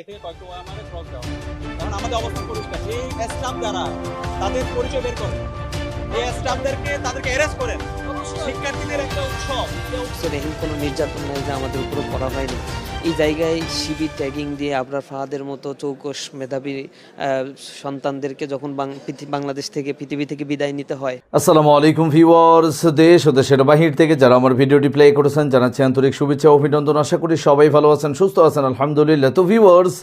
আগে থেকে কয়েকটা ক্রস দেওয়া কারণ আমাদের অবস্থান পরিষ্কার। এই স্টাফ যারা তাদের পরিচয় বের করেন। এই স্টাফদেরকে তাদেরকে অ্যারেস্ট করেন। শিক্ষার্থীদের একটা উৎসব। কোনো নির্যাতন নাই যে আমাদের উপরে করা হয়নি। এই জায়গায় শিবির ট্যাগিং দিয়ে আপনার ফাহাদের মতো চৌকস মেধাবী সন্তানদেরকে যখন বাংলাদেশ থেকে, পৃথিবী থেকে বিদায় নিতে হয়। আসসালামু আলাইকুম ভিউয়ার্স দেশ ও দেশের বাহির থেকে যারা আমার ভিডিওটি প্লে করেছেন, জানাচ্ছি আন্তরিক শুভেচ্ছা অভিনন্দন। আশা করি সবাই ভালো আছেন, সুস্থ আছেন, আলহামদুলিল্লাহ। তো ভিউয়ার্স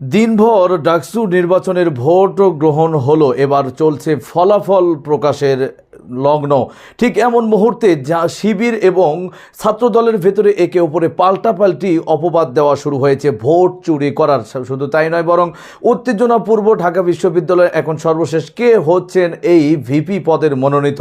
দিনভর ডাকসু নির্বাচনের ভোট গ্রহণ হলো, এবার চলছে ফলাফল প্রকাশের লগ্ন। ঠিক এমন মুহূর্তে যা শিবির এবং ছাত্রদলের ভেতরে একে ওপরে পাল্টাপাল্টি অপবাদ দেওয়া শুরু হয়েছে। ভোট চুরি করার শুধু তাই নয়, বরং উত্তেজনাপূর্ব ঢাকা বিশ্ববিদ্যালয়ে এখন সর্বশেষ কে হচ্ছেন এই ভিপি পদের মনোনীত।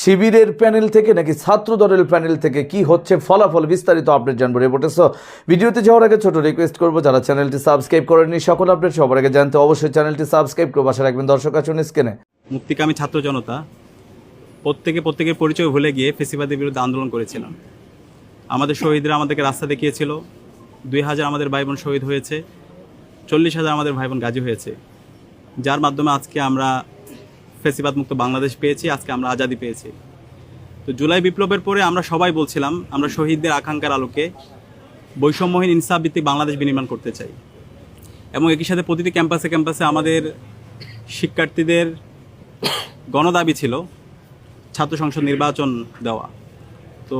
শিবিরের প্যানেল থেকে নাকি ছাত্রদলের প্যানেল থেকে কি হচ্ছে ফলাফল বিস্তারিত আপডেট জানব রিপোর্টে। সো ভিডিওতে যাওয়ার আগে ছোট রিকোয়েস্ট করব, যারা চ্যানেলটি সাবস্ক্রাইব করেনি সকল আপডেট সবার আগে জানতে অবশ্যই চ্যানেলটি সাবস্ক্রাইব করে বাসা রাখবেন। দর্শক আছেন স্ক্রিনে। মুক্তিকামী ছাত্র জনতা প্রত্যেকে প্রত্যেকের পরিচয় ভুলে গিয়ে ফেসিবাদের বিরুদ্ধে আন্দোলন করেছিলাম। আমাদের শহীদরা আমাদেরকে রাস্তা দেখিয়েছিল। দুই হাজার আমাদের ভাই বোন শহীদ হয়েছে। চল্লিশ হাজার আমাদের ভাই বোন গাজী হয়েছে। যার মাধ্যমে আজকে আমরা ফেসিবাদ মুক্ত বাংলাদেশ পেয়েছি, আজকে আমরা আজাদি পেয়েছি। তো জুলাই বিপ্লবের পরে আমরা সবাই বলছিলাম, আমরা শহীদদের আকাঙ্ক্ষার আলোকে বৈষম্যহীন ইনসাফ ভিত্তিক বাংলাদেশ বিনির্মাণ করতে চাই। এবং একই সাথে প্রতিটি ক্যাম্পাসে ক্যাম্পাসে আমাদের শিক্ষার্থীদের গণদাবি ছিল। ছাত্র সংসদ নির্বাচন দেওয়া। তো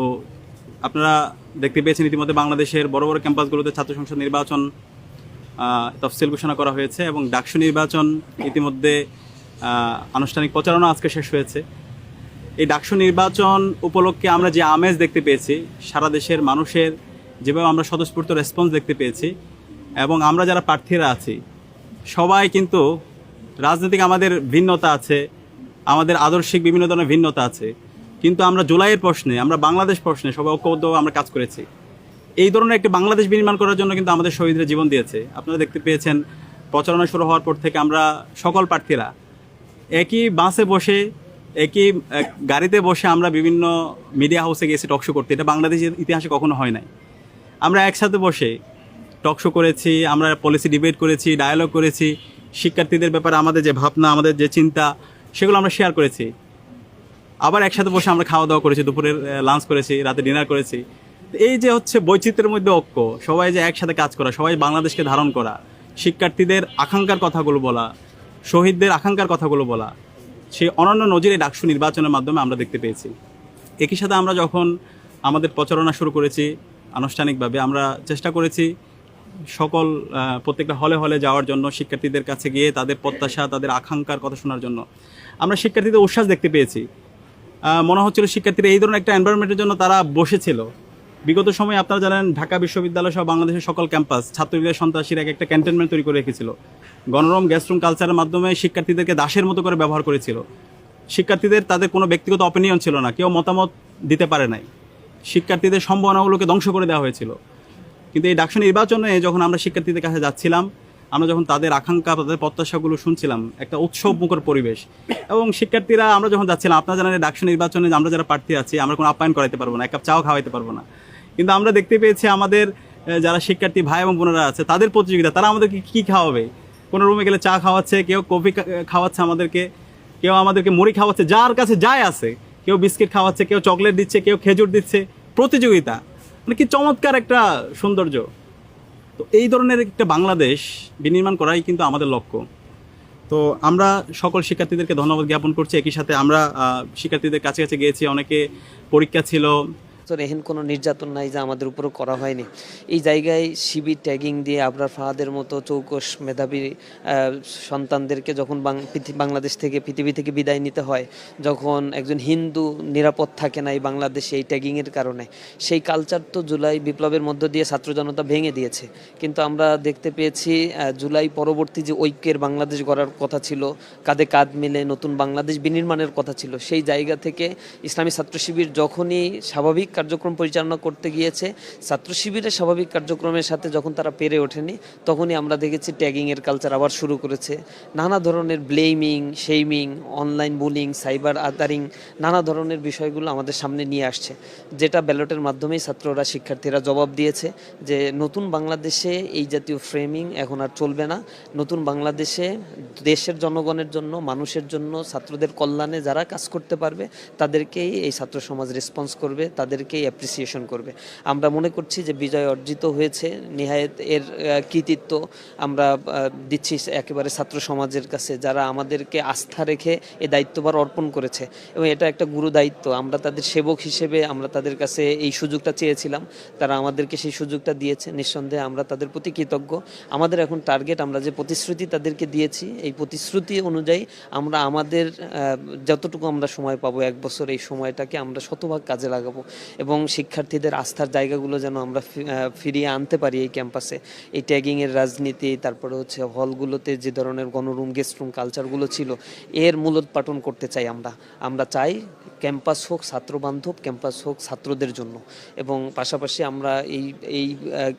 আপনারা দেখতে পেয়েছেন ইতিমধ্যে বাংলাদেশের বড় বড় ক্যাম্পাসগুলোতে ছাত্র সংসদ নির্বাচন তফসিল ঘোষণা করা হয়েছে এবং ডাকসু নির্বাচন ইতিমধ্যে আনুষ্ঠানিক প্রচারণা আজকে শেষ হয়েছে। এই ডাকসু নির্বাচন উপলক্ষে আমরা যে আমেজ দেখতে পেয়েছি, সারা দেশের মানুষের যেভাবে আমরা স্বতঃস্ফূর্ত রেসপন্স দেখতে পেয়েছি এবং আমরা যারা প্রার্থীরা আছি, সবাই কিন্তু রাজনৈতিক আমাদের ভিন্নতা আছে আমাদের আদর্শিক বিভিন্ন ধরনের ভিন্নতা আছে। কিন্তু আমরা জুলাইয়ের প্রশ্নে, আমরা বাংলাদেশ প্রশ্নে সবাই ঐক্যবদ্ধ আমরা কাজ করেছি। এই ধরনের একটি বাংলাদেশ বিনির্মাণ করার জন্য কিন্তু আমাদের শহীদরা জীবন দিয়েছে। আপনারা দেখতে পেয়েছেন, প্রচারণা শুরু হওয়ার পর থেকে আমরা সকল প্রার্থীরা একই বাসে বসে, একই গাড়িতে বসে আমরা বিভিন্ন মিডিয়া হাউসে গেছি টকশো করতে। এটা বাংলাদেশের ইতিহাসে কখনো হয় নাই। আমরা একসাথে বসে টকশো করেছি, আমরা পলিসি ডিবেট করেছি ডায়ালগ করেছি। শিক্ষার্থীদের ব্যাপারে আমাদের যে ভাবনা, আমাদের যে চিন্তা সেগুলো আমরা শেয়ার করেছি। আবার একসাথে বসে আমরা খাওয়া দাওয়া করেছি, দুপুরের লাঞ্চ করেছি, রাতে ডিনার করেছি। এই যে হচ্ছে বৈচিত্র্যের মধ্যে ঐক্য, সবাই যে একসাথে কাজ করা, সবাই বাংলাদেশকে ধারণ করা, শিক্ষার্থীদের আকাঙ্ক্ষার কথাগুলো বলা, শহীদদের আকাঙ্ক্ষার কথাগুলো বলা, সেই অনন্য নজিরে ডাকসু নির্বাচনের মাধ্যমে আমরা দেখতে পেয়েছি। একই সাথে আমরা যখন আমাদের প্রচারণা শুরু করেছি, আনুষ্ঠানিকভাবে আমরা চেষ্টা করেছি সকল প্রত্যেকটা হলে হলে যাওয়ার জন্য, শিক্ষার্থীদের কাছে গিয়ে তাদের প্রত্যাশা, তাদের আকাঙ্ক্ষার কথা শোনার জন্য। আমরা শিক্ষার্থীদের উচ্ছ্বাস দেখতে পেয়েছি। মনে হচ্ছিল শিক্ষার্থীরা এই ধরনের একটা এনভায়রনমেন্টের জন্য তারা বসেছিল। বিগত সময়ে আপনারা জানেন, ঢাকা বিশ্ববিদ্যালয় সহ বাংলাদেশের সকল ক্যাম্পাস ছাত্রলীগের সন্ত্রাসীরা এক একটা ক্যান্টনমেন্ট তৈরি করে রেখেছিল। গণরম গ্যাসরুম কালচারের মাধ্যমে শিক্ষার্থীদেরকে দাসের মতো করে ব্যবহার করেছিল। শিক্ষার্থীদের তাদের কোনো ব্যক্তিগত অপিনিয়ন ছিল না, কেউ মতামত দিতে পারে নাই। শিক্ষার্থীদের সম্ভাবনাগুলোকে ধ্বংস করে দেওয়া হয়েছিল। কিন্তু এই ডাকসু নির্বাচনে যখন আমরা শিক্ষার্থীদের কাছে যাচ্ছিলাম, আমরা যখন তাদের আকাঙ্ক্ষা, তাদের প্রত্যাশাগুলো শুনছিলাম, একটা উৎসব মুখর পরিবেশ। এবং শিক্ষার্থীরা, আমরা যখন যাচ্ছিলাম, আপনারা জানেন ডাকসু নির্বাচনে আমরা যারা প্রার্থী আছি, আমরা কোনো আপ্যায়ন করাইতে পারব না, এক কাপ চাও খাওয়াইতে পারব না। কিন্তু আমরা দেখতে পেয়েছি আমাদের যারা শিক্ষার্থী ভাই এবং বোনেরা আছে, তাদের প্রতিযোগিতা, তারা আমাদেরকে কী খাওয়াবে? কোনো রুমে গেলে চা খাওয়াচ্ছে, কেউ কফি খাওয়াচ্ছে আমাদেরকে, কেউ আমাদেরকে মুড়ি খাওয়াচ্ছে, যার কাছে যাই আছে, কেউ বিস্কিট খাওয়াচ্ছে, কেউ চকলেট দিচ্ছে, কেউ খেজুর দিচ্ছে, প্রতিযোগিতা। মানে কি চমৎকার একটা সৌন্দর্য। তো এই ধরনের একটা বাংলাদেশ বিনির্মাণ করাই কিন্তু আমাদের লক্ষ্য। তো আমরা সকল শিক্ষার্থীদেরকে ধন্যবাদ জ্ঞাপন করছি। একই সাথে আমরা শিক্ষার্থীদের কাছে কাছে গিয়েছি, অনেকে পরীক্ষা ছিল তো এহেন কোনো নির্যাতন নাই যে আমাদের উপরে করা হয়নি। এই জায়গায় শিবির ট্যাগিং দিয়ে আবরার ফাহাদের মতো চৌকস মেধাবী সন্তানদেরকে যখন বাংলাদেশ থেকে, পৃথিবী থেকে বিদায় নিতে হয়, যখন একজন হিন্দু নিরাপদ থাকে না এই বাংলাদেশে এই ট্যাগিংয়ের কারণে, সেই কালচার তো জুলাই বিপ্লবের মধ্য দিয়ে ছাত্র জনতা ভেঙে দিয়েছে। কিন্তু আমরা দেখতে পেয়েছি জুলাই পরবর্তী যে ঐক্যের বাংলাদেশ গড়ার কথা ছিল, কাঁধে কাঁধ মিলে নতুন বাংলাদেশ বিনির্মাণের কথা ছিল, সেই জায়গা থেকে ইসলামী ছাত্র শিবির যখনই স্বাভাবিক কার্যক্রম পরিচালনা করতে গিয়েছে। ছাত্র শিবিরের স্বাভাবিক কার্যক্রমের সাথে যখন তারা পেরে ওঠেনি, তখনই আমরা দেখেছি ট্যাগিংয়ের কালচার আবার শুরু করেছে। নানা ধরনের blaming shaming online bullying cyber othering নানা ধরনের বিষয়গুলো আমাদের সামনে নিয়ে আসছে। যেটা ব্যালটের মাধ্যমেই ছাত্ররা, শিক্ষার্থীরা জবাব দিয়েছে যে, নতুন বাংলাদেশে এই জাতীয় ফ্রেমিং এখন আর চলবে না। নতুন বাংলাদেশে দেশের জনগণের জন্য, মানুষের জন্য, ছাত্রদের কল্যাণে যারা কাজ করতে পারবে, তাদেরকেই এই ছাত্র সমাজ রেসপন্স করবে তাদেরকেই অ্যাপ্রিসিয়েশন করবে। আমরা মনে করছি যে বিজয় অর্জিত হয়েছে, নিহায়ত এর কৃতিত্ব আমরা দিচ্ছি একেবারে ছাত্র সমাজের কাছে, যারা আমাদেরকে আস্থা রেখে এ দায়িত্বভার অর্পণ করেছে। এবং এটা একটা গুরু দায়িত্ব, আমরা তাদের সেবক হিসেবে আমরা তাদের কাছে এই সুযোগটা চেয়েছিলাম, তারা আমাদেরকে সেই সুযোগটা দিয়েছে। নিঃসন্দেহে আমরা তাদের প্রতি কৃতজ্ঞ। আমাদের এখন টার্গেট আমরা যে প্রতিশ্রুতি তাদেরকে দিয়েছি, এই প্রতিশ্রুতি অনুযায়ী আমরা আমাদের যতটুকু আমরা সময় পাবো, এক বছর এই সময়টাকে আমরা শতভাগ কাজে লাগাবো। এবং শিক্ষার্থীদের আস্থার জায়গাগুলো যেন আমরা ফিরিয়ে আনতে পারি এই ক্যাম্পাসে। এই ট্যাগিংয়ের রাজনীতি, তারপরে হচ্ছে হলগুলোতে যে ধরনের গণরুম, গেস্ট রুম কালচারগুলো ছিল, এর মূলোৎপাটন করতে চাই আমরা। আমরা চাই ক্যাম্পাস হোক ছাত্র বান্ধব ক্যাম্পাস হোক, ছাত্রদের জন্য। এবং পাশাপাশি আমরা এই এই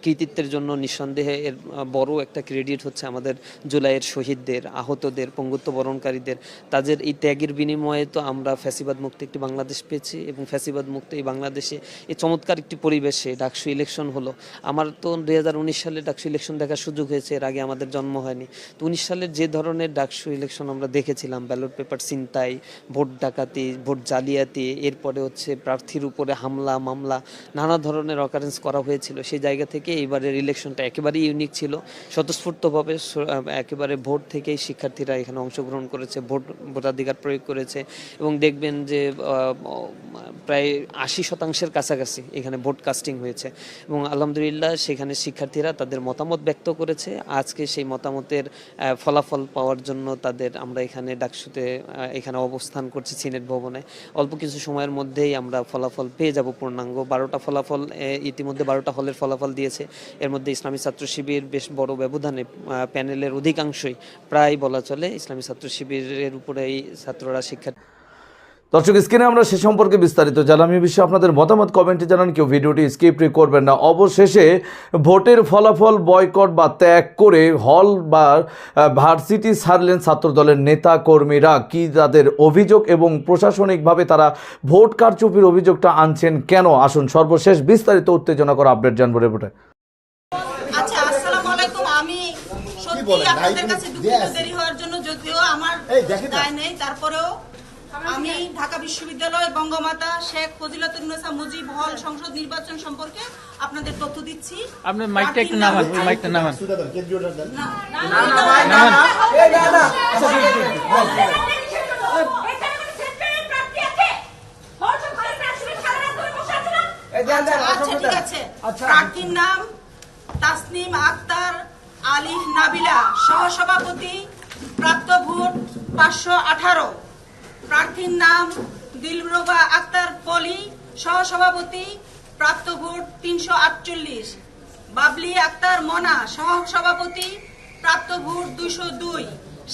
কৃতিত্বের জন্য নিঃসন্দেহে এর বড় একটা ক্রেডিট হচ্ছে আমাদের জুলাইয়ের শহীদদের, আহতদের, পঙ্গুত্ব বরণকারীদের। তাদের এই ত্যাগের বিনিময়ে তো আমরা ফ্যাসিবাদ মুক্ত একটি বাংলাদেশ পেয়েছি এবং ফ্যাসিবাদ মুক্ত এই বাংলাদেশে এই চমৎকার একটি পরিবেশে ডাকসু ইলেকশন হলো। আমার তো দুই হাজার উনিশ সালে ডাকসু ইলেকশন দেখার সুযোগ হয়েছে, এর আগে আমাদের জন্ম হয়নি। তো উনিশ সালের যে ধরনের ডাকসু ইলেকশন আমরা দেখেছিলাম, ব্যালট পেপার ছিনতাই, ভোট ডাকাতি, ভোট জালিয়াতি এরপরে হচ্ছে প্রার্থীর উপরে হামলা, মামলা, নানা ধরনের অকারেন্স করা হয়েছিল। সেই জায়গা থেকে এইবারের ইলেকশনটা একেবারেই ইউনিক ছিল। স্বতঃস্ফূর্তভাবে একেবারে ভোট থেকেই শিক্ষার্থীরা এখানে অংশগ্রহণ করেছে, ভোট ভোটাধিকার প্রয়োগ করেছে এবং দেখবেন যে প্রায় আশি শতাংশের কাছাকাছি এখানে ভোট কাস্টিং হয়েছে। এবং আলহামদুলিল্লাহ সেখানে শিক্ষার্থীরা তাদের মতামত ব্যক্ত করেছে। আজকে সেই মতামতের ফলাফল পাওয়ার জন্য তাদের আমরা এখানে ডাকসুতে এখানে অবস্থান করছি সিনেট ভবনে। অল্প কিছু সময়ের মধ্যেই আমরা ফলাফল পেয়ে যাব পূর্ণাঙ্গ। বারোটা ফলাফল ইতিমধ্যে বারোটা হলের ফলাফল দিয়েছে। এর মধ্যে ইসলামী ছাত্র শিবির বেশ বড় ব্যবধানে প্যানেলের অধিকাংশই প্রায় বলা চলে ইসলামী ছাত্র শিবিরের উপরেই ছাত্ররা শিক্ষা দর্শক স্ক্রিনে আমরা সে সম্পর্কে বিস্তারিত জানলাম এই বিষয়ে আপনাদের মতামত কমেন্টে জানান। কেউ ভিডিওটি স্কিপ করবেন না। অবশেষে ভোটের ফলাফল বয়কট বা ত্যাগ করে হল বা ভার্সিটি ছাড়লেন ছাত্র দলের নেতা কর্মীরা কি তাদের অভিযোগ এবং প্রশাসনিকভাবে তারা ভোট কারচুপির অভিযোগটা আনছেন কেন? আসুন সর্বশেষ বিস্তারিত উত্তেজনা করা আপডেট জানব রিপোর্টে। আচ্ছা আসসালামু আলাইকুম। আমি সত্যি আপনাদের কাছে দুঃখিত দেরি হওয়ার জন্য যদিও আমার। দায় নেই তারপরেও আমি ঢাকা বিশ্ববিদ্যালয় বঙ্গমাতা শেখ ফজিলাতুন্নেসা মুজিব হল সংসদ নির্বাচন সম্পর্কে আপনাদের তথ্য দিচ্ছি। আপনার মাইকটা একটু নামান ওই মাইকটা নামান। আচ্ছা ঠিক আছে। প্রার্থীর নাম তাসনিম আক্তার আলিফ নাবিলা সহসভাপতি প্রাপ্ত ভোট পাঁচশো আঠারো। প্রার্থীর নাম দিলরুবা আক্তার পলি, সহসভাপতি, প্রাপ্ত ভোট তিনশো আটচল্লিশ। বাবলি আক্তার মনা, সহসভাপতি, প্রাপ্ত ভোট দুইশো দুই।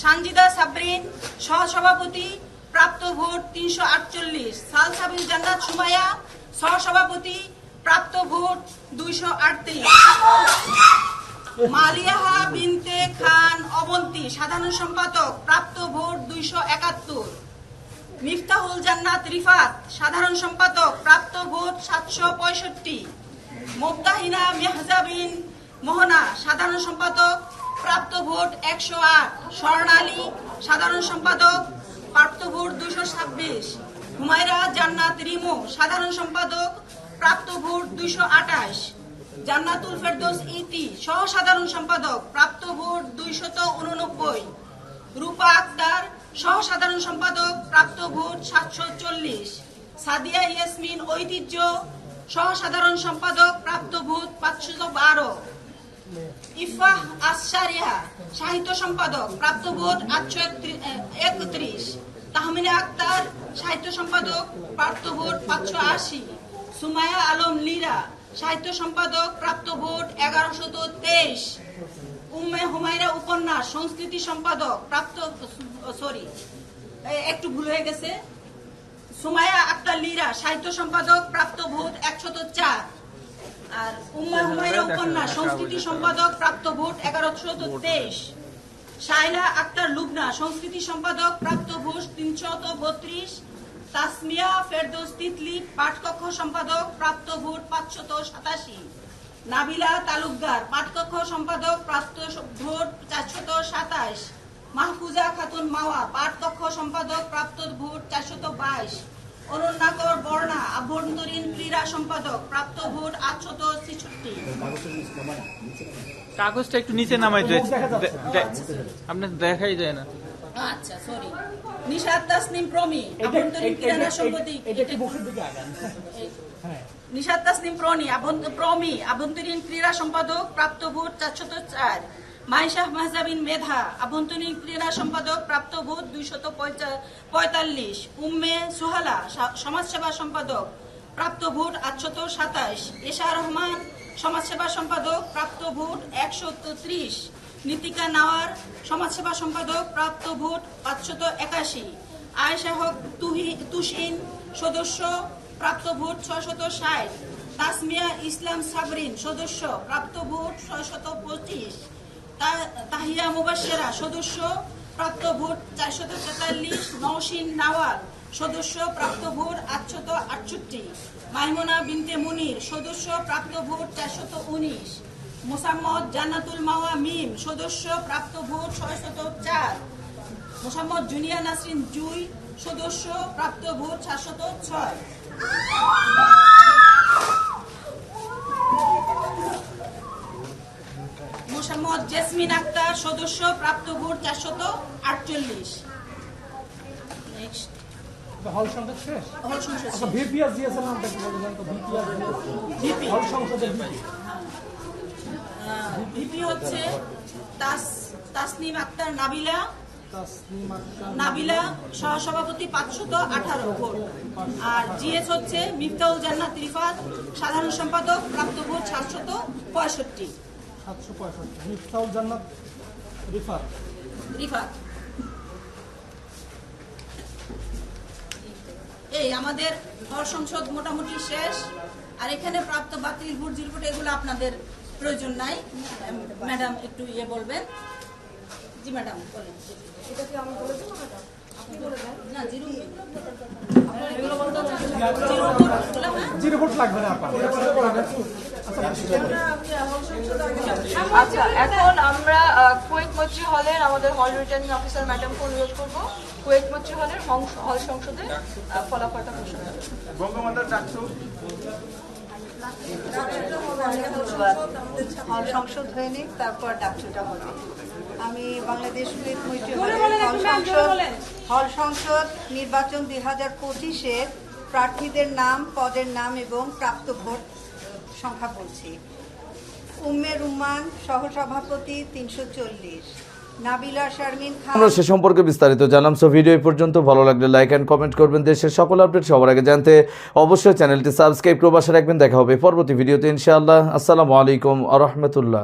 সানজিদা সাবরিন, সহসভাপতি, প্রাপ্ত ভোট তিনশো আটচল্লিশ। সালসাবিল জান্নাত সুমাইয়া, সহসভাপতি, প্রাপ্ত ভোট দুইশো আটত্রিশ। মালিয়াহা বিনতে খান অবন্তি, সাধারণ সম্পাদক, প্রাপ্ত ভোট দুইশো একাত্তর। মিফতাহুল জান্নাত রিফাত, সাধারণ সম্পাদক, প্রাপ্ত ভোট সাতশো পঁয়ষট্টি। মুক্তাহিনা মেহজাবিন মোহনা, সাধারণ সম্পাদক, প্রাপ্ত ভোট একশো আট। স্বর্ণালী সাধারণ সম্পাদক, প্রাপ্ত ভোট দুশো ছাব্বিশ। হুমায়রা জান্নাত রিমো, সাধারণ সম্পাদক, প্রাপ্ত ভোট দুইশো আঠাশ। জান্নাতুল ফেরদৌস ইতি সহ সাধারণ সম্পাদক, প্রাপ্ত ভোট দুইশত উননব্বই রূপা আক্তার সহ সাধারণ সম্পাদক প্রাপ্ত ভোট সাতশো চল্লিশ। সাদিয়া ইয়াসমিন ঐতিহ্য সহ সাধারণ সম্পাদক প্রাপ্ত ভোট পাঁচশো বারো। ইফাহ আশারিয়া, সাহিত্য সম্পাদক প্রাপ্ত ভোট আটশো একত্রিশ। তাহমিনা আক্তার, সাহিত্য সম্পাদক প্রাপ্ত ভোট পাঁচশো আশি। সুমায়া আলম লীরা, সাহিত্য সম্পাদক প্রাপ্ত ভোট এগারোশত তেইশ। উম্মে হুমায়রা উপন্যাস সংস্কৃতি সম্পাদক প্রাপ্ত সরি একটু ভুল হয়ে গেছে। সুমাইয়া আক্তার লীরা সাহিত্য সম্পাদক প্রাপ্ত ভোট একশত চার। আর উম্মা হুমায়রা উপন্যাস সংস্কৃতি সম্পাদক প্রাপ্ত ভোট এগারোশত তেইশ। শাইলা আক্তার লুবনা সংস্কৃতি সম্পাদক প্রাপ্ত ভোট তিনশত বত্রিশ। তাসমিয়া ফেরদোস তিতলি পাঠকক্ষ সম্পাদক প্রাপ্ত ভোট পাঁচশত সাতাশি। নাবিলা তালুকদার পাঠকক্ষ সম্পাদক প্রাপ্ত ভোট চারশত সাতাশ মাহফুজা খাতুন মাওয়া পাঠকক্ষ সম্পাদক প্রাপ্ত ভোট চারশত বাইশ। অরণ্যাকর বর্ণা আভ্যন্তরীণ ক্রীড়া সম্পাদক প্রাপ্ত ভোট আটশত ছেষট্টি। কাগজটা একটু নিচে নামাই আপনার দেখাই যায় না। আচ্ছা সরি নিশাদ তাসনিম প্রমি আভ্যন্তরীণ ক্রীড়া সম্পত্তি নিশাদ তাসনিম প্রনি প্রমি, আভ্যন্তরীণ ক্রীড়া সম্পাদক প্রাপ্ত ভোট চারশত চার। মাইশাহ মাহজাবিন মেধা, আভ্যন্তরীণ ক্রীড়া সম্পাদক প্রাপ্ত ভোট দুইশত পঁয়তাল্লিশ। উম্মে সুহালা সমাজসেবা সম্পাদক প্রাপ্ত ভোট আটশত সাতাশ। এশা রহমান, সমাজসেবা সম্পাদক প্রাপ্ত ভোট একশত ত্রিশ। নীতিকা নাওয়ার, সমাজসেবা সম্পাদক প্রাপ্ত ভোট পাঁচশত একাশি। আয়েশা হক তুহি তুসিন সদস্য প্রাপ্ত ভোট ছয়শত ষাট। তাসমিয়া ইসলাম সাবরিন সদস্য প্রাপ্ত ভোট ছয়শত পঁচিশ। তাহিয়া মুবাসেরা সদস্য প্রাপ্ত ভোট চারশত তেতাল্লিশ নওশিন নাওয়াল সদস্য প্রাপ্ত ভোট আটশত আটষট্টি। মাইমুনা বিনতে মুনির সদস্য প্রাপ্ত ভোট চারশত উনিশ। মোসাম্মদ জান্নাতুল মাওয়া মিম সদস্য প্রাপ্ত ভোট ছয়শত চার। মোসাম্মদ জুনিয়া নাসরিন জুই সদস্য প্রাপ্ত ভোট সাতশত ছয়। মোসাম্মদ জেসমিন আক্তার সদস্য প্রাপ্ত ভোট চারশত আটচল্লিশ। হল সংসদ শেষ? আচ্ছা তো? ভিপি হল সংসদের ভিপি। ভিপি হচ্ছে তাস তাসনিম আক্তার নাবিলা নাবিলা সহসভাপতি পাঁচশত আঠারো ভোট। আর জিএস হচ্ছে মিফতাউল জান্নাত রিফাত সাধারণ সম্পাদক প্রাপ্ত ভোট সাতশত পঁয়ষট্টি। সাতশো পঁয়ষট্টি মিফতাউল জান্নাত রিফাত। রিফাত। এই আমাদের হল সংসদ মোটামুটি শেষ। আর এখানে প্রাপ্ত বাতিল ভোট জিরোভোট এগুলো আপনাদের প্রয়োজন নাই। ম্যাডাম একটু ইয়ে বলবেন। জি ম্যাডাম বলেন। এটা কি আমি বলে দেবো ম্যাডাম আপনি বলে দেন। না জিরো এগুলো বলতে হবে না। জিরো ভোটগুলো, হ্যাঁ? জিরো ভোট লাগবে না আপনার। এটা করে বলা যায়। আচ্ছা এখন আমরা কুয়েত মৈত্রী হলের আমাদের হল রিটার্নিং অফিসার ম্যাডামকে অনুরোধ করব? কুয়েত মৈত্রী হলের হল সংসদে ফলাফলটা ঘোষণা। হল সংসদ হয়নি তারপর ডাকসুটা হলো। আমি বাংলাদেশ হল সংসদ নির্বাচন দুই হাজার পঁচিশের প্রার্থীদের নাম পদের নাম এবং প্রাপ্ত ভোট সংখ্যা বলছি। উম্মে রুমান সহসভাপতি তিনশো চল্লিশ। নাবিলা শারমিন খান। আমরা সে সম্পর্কে বিস্তারিত জানলাম। সো ভিডিও এই পর্যন্ত। ভালো লাগলে লাইক অ্যান্ড কমেন্ট করবেন। দেশের সকল আপডেট সবার আগে জানতে অবশ্যই চ্যানেলটি সাবস্ক্রাইব করে পাশে রাখবেন। দেখা হবে পরবর্তী ভিডিওতে ইনশাআল্লাহ। আসসালামু আলাইকুম আ রহমতুল্লাহ।